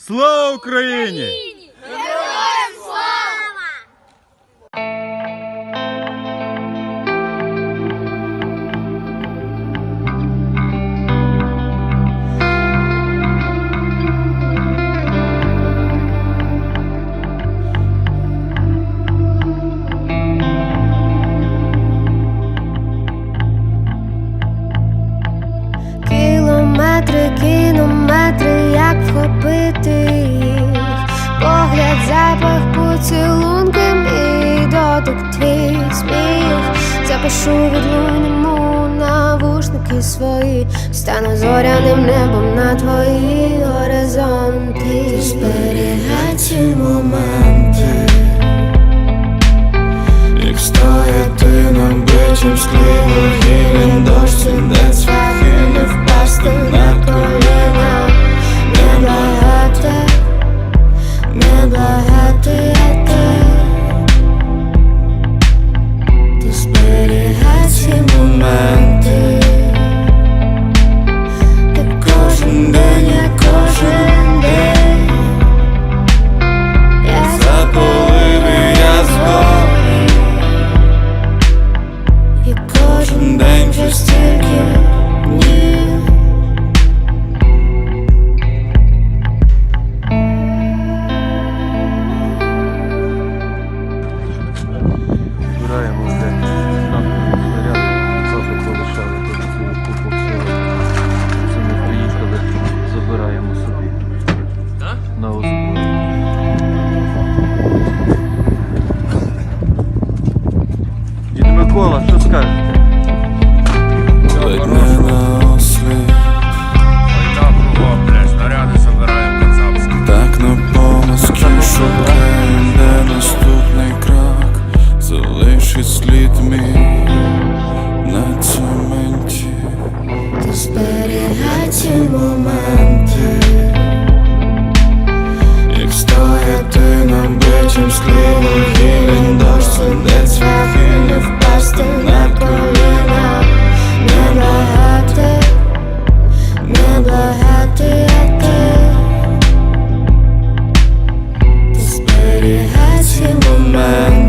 Слава Україні! Героям слава! Кілометри, кілометри, як їх. Погляд, запах, поцілунки, мій дотик, твій сміх. Запишу відлуньому навушники свої. Стану зоряним небом на твої горизонти. Зберігай ці моменти Як стояти на бичим склі вугіллям дощ помазки де наступний крок Залишить слід мій на цементі. Ти зберігай ці моменти. Як стояти на бичим склі вугіллям дощ не цвяхи, не впасти на коліна. Небагато, небагато я зберігай ці моменти